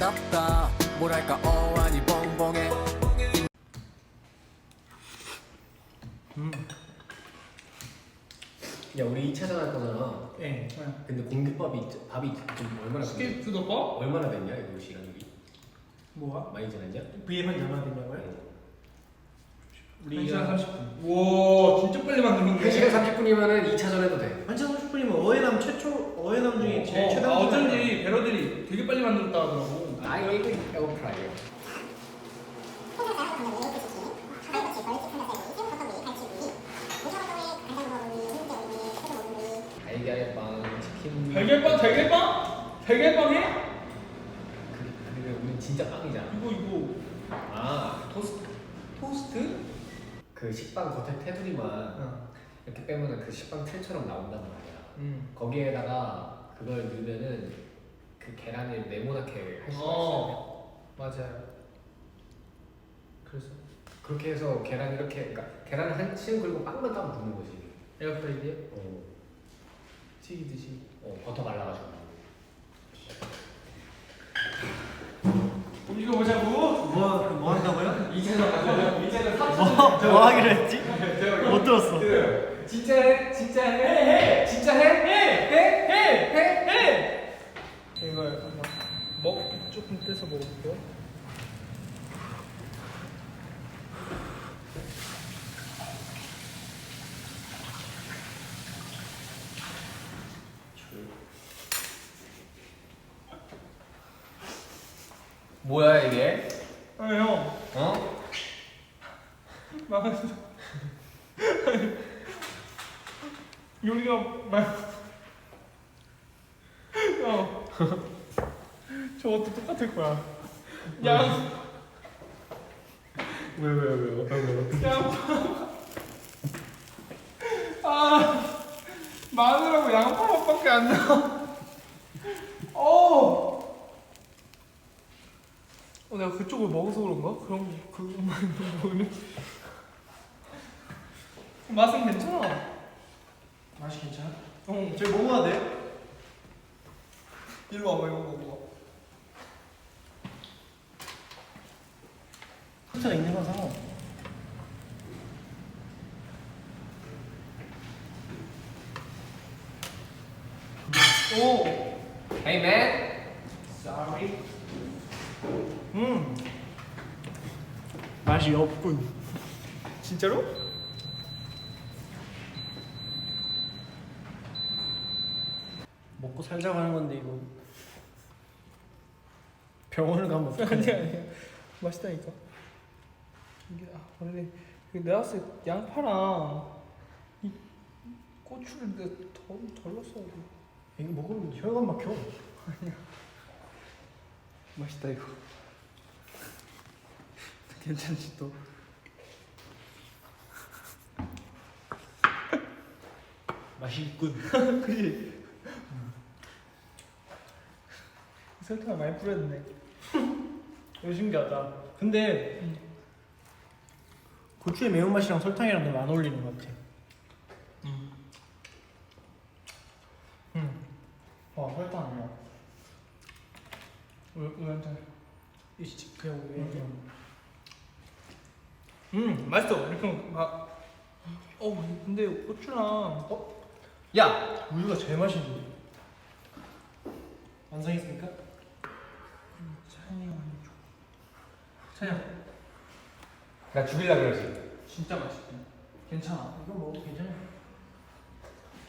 아름답다 뭐랄까 어안이 벙벙해 야 우리 2차전 할 거잖아. 예. 근데 공깃밥이 밥이 좀 얼마나 스케이트 푸드밥? 얼마나 됐냐 이거 시간이 뭐야? 많이 지났냐? VM은 얼마나 됐냐고요? 우리 1시간 30분. 와 진짜 빨리 만드는데. 1시간 30분이면은 2차전 해도 돼. 1시간 30분이면 어해남 최초 어해남 중에 제일 어, 최단 아. 어쩐지 배러들이 되게 빨리 만들었다 하더라고. 아이고 에어프라이어. 달걀빵, 치킨. 달걀빵 달걀빵? 달걀빵 해? 그, 그게 우리 진짜 빵이잖아. 이거 이거. 아 토스트? 토스트? 그 식빵 겉에 테두리만 어. 이렇게 빼면은 그 식빵 틀처럼 나온단 말이야. 음. 거기에다가 그걸 넣으면은 그 계란을 네모나게 할 수가 있어. 어. 맞아요. 그래서 그렇게 해서 계란 이렇게 그러니까 계란을 한 층 그리고 빵만 따면 붓는 거지. 에어프라이기에 어, 튀기듯이. 어 버터 발라가지고. 이거 보자고. 뭐, 그뭐 한다고요? 이제는. 이제는 뭐, 뭐 하기로 했지? 못 들었어. 진짜 해? 진짜 해? 해? 진짜 해? 해? 해? 해? 해? 해? 이걸 한번 먹 떼서 먹어볼게요. 뭐야 이게? 아 형. 어? 망했어. 요리가 말. 야. 저것도 똑같을 거야. 양. 왜 왜 왜 어떤 거? 양파. 아. 마늘하고 양파 맛밖에 안 나. 어. 어, 내가 그쪽을 먹어서 그런가? 그런 그것만 먹으면 맛은 괜찮아. 맛이 괜찮아? 어, 뭐 먹어야 돼? 일로 와봐 이거 먹어 봐. 후트가 있는 건 상관없어. 오. Hey man. Sorry. 음. 맛이 없군. 진짜로? 먹고 살자고 하는 건데 이거 병원을 가면 어떡하냐? 아니야 아니야. 맛있다니까. 이게 아, 원래 그 내가 봤을 때 양파랑 이 고추를 내가 덜 덜렀어. 이거 먹으면 혈관 막혀. 맛있다 이거. 괜찮지 또. 맛이 있군. 그지. 설탕을 많이 뿌렸네. 이거 신기하다. 근데 음. 고추의 매운맛이랑 설탕이랑 너무 안 어울리는 것 같아. 음. 음. 와 설탕 아니야. 우 우연찮. 이 씨, 그냥 왜? 음. 음 맛있어. 이렇게 막. 어 근데 고추랑 어? 야. 우유가 제일 맛있는데. 완성했습니까? 많이 줘. 차양 나 죽일라 그러지. 진짜 맛있대. 괜찮아. 이거 뭐 괜찮아.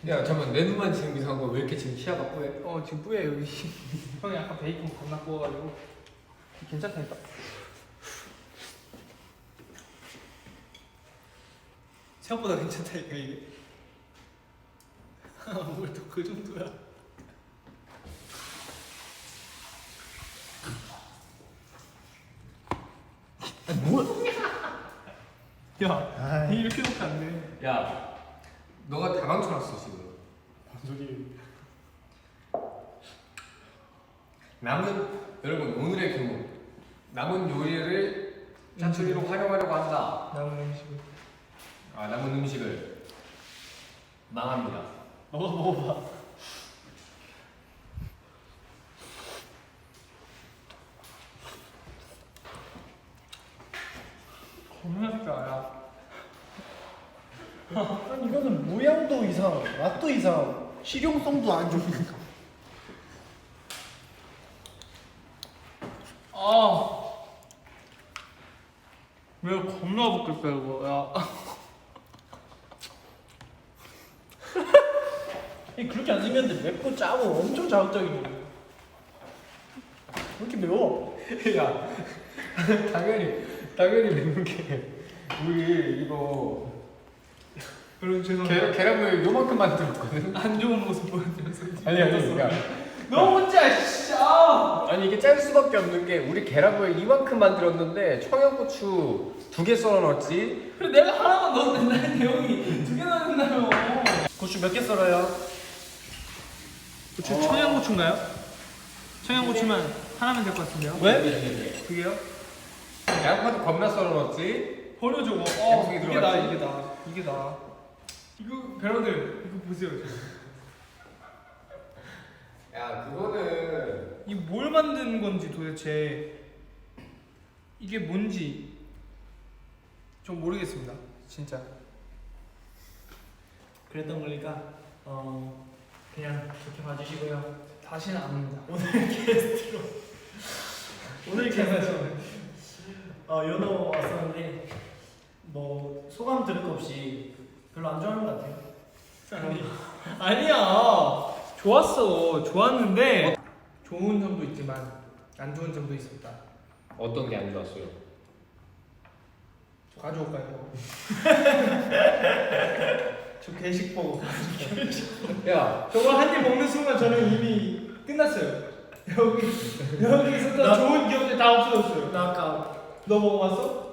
야 잠깐 내 눈만 지금 이상한 거왜 이렇게 지금 시야가 뿌해? 어 지금 뿌예 여기. 형이 아까 베이컨 겁나 구워가지고 괜찮다니까. 생각보다 괜찮다니까 이게. 뭘또 그 정도야. 야, 아이. 이렇게 놓면 안 돼. 야, 너가 다 망쳐놨어 지금. 뭔 소리? 남은 여러분 오늘의 교훈 남은 요리를 짜투리로 활용하려고 한다. 남은 음식을. 아 남은 음식을 망합니다. 먹어 먹어봐. 겁나 맛있다. 아니 이거는 모양도 이상, 맛도 이상, 실용성도 안 좋으니까. 아. 왜 겁나 먹겠다 이거. 야. 이 그렇게 안 생겼는데 맵고 짜고 엄청 자극적이네. 왜 이렇게 매워? 야 당연히 당연히 매운 게 우리 이거 여러분 죄송합니다. 계, 계란물 요만큼 만 들었거든 안 좋은 모습 보여드려서 아니 아니 그러니까 너 혼자 진짜. 아니 이게 짤 수밖에 없는 게 우리 계란물 이만큼 만 들었는데 청양고추 두 개 썰어 넣었지 그래 내가 하나만 넣으면 된다는데 형이 두 개 넣는다며. 고추 몇 개 썰어요? 고추 청양고추인가요? 청양고추만 하나면 될 것 같은데요? 왜? 두 개요? 양파도 겁나 썰어 넣었지 버려 저거. 어, 양송이 이게 나 들어갔지? 이게 나 이게 나. 이거 배러들 이거 보세요. 지금. 야 그거는 이 뭘 만드는 건지 도대체 이게 뭔지 좀 모르겠습니다. 진짜. 그랬던 거니까 어 그냥 그렇게 봐주시고요. 다시는 안 합니다. 오늘 게스트 어 연호 왔었는데 뭐 소감 들을 거 없이 별로 안 좋아하는 것 같아요. 아니야. 좋았어. 좋았는데 좋은 점도 있지만 안 좋은 점도 있었다. 어떤 게 안 좋았어요? 저 가져올까요? 저 게식 버거. 야 저거 한 입 먹는 순간 저는 이미 끝났어요. 여기 여기 있었던 나- 좋은 기억들 다 없어졌어요. 나 아까 너 먹어봤어?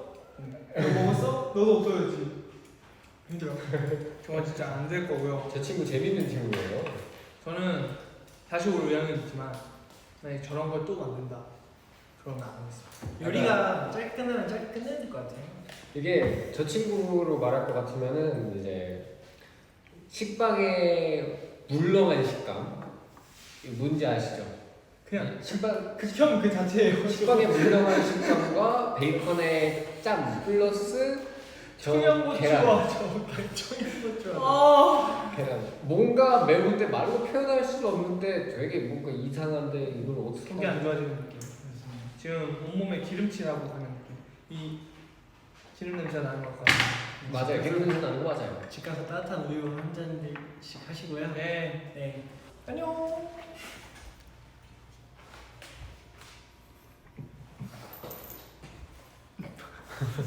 너 먹었어? 너도 없어졌지. 힘들어. 정말 진짜 안 될 거고요. 제 친구 재밌는 친구예요 저는 다시 올 의향은 있지만 만약 저런 걸 또 만든다. 그러면 안 하겠습니다. 요리가 짧게 끝나면 짧게 끝내야 될 것 같아요. 이게 저 친구로 말할 것 같으면은 이제 식빵의 물렁한 식감 이거 뭔지 아시죠? 그냥 식빵 극혐 그 자체예요. 식빵의 물렁한 식감과 베이컨의 짬 플러스 저 계란 청양고추와 저 청양고추와. 아. 계란 뭔가 매운 데 말로 표현할 수가 없는데 되게 뭔가 이상한데 이걸 어떻게 속이 안 좋아지는 느낌. 지금 온몸에 기름칠하고 가는 느낌. 이 기름 냄새 나는 것 같아요. 맞아요 기름 냄새 나는 거 맞아요 집 가서 따뜻한 우유 한 잔씩 하시고요. 네. 네. 안녕.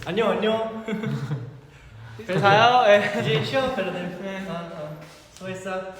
안녕 안녕. 잘 자요. 네. 이제 쉬어 별로들. 네. 어, 어. 수고했어.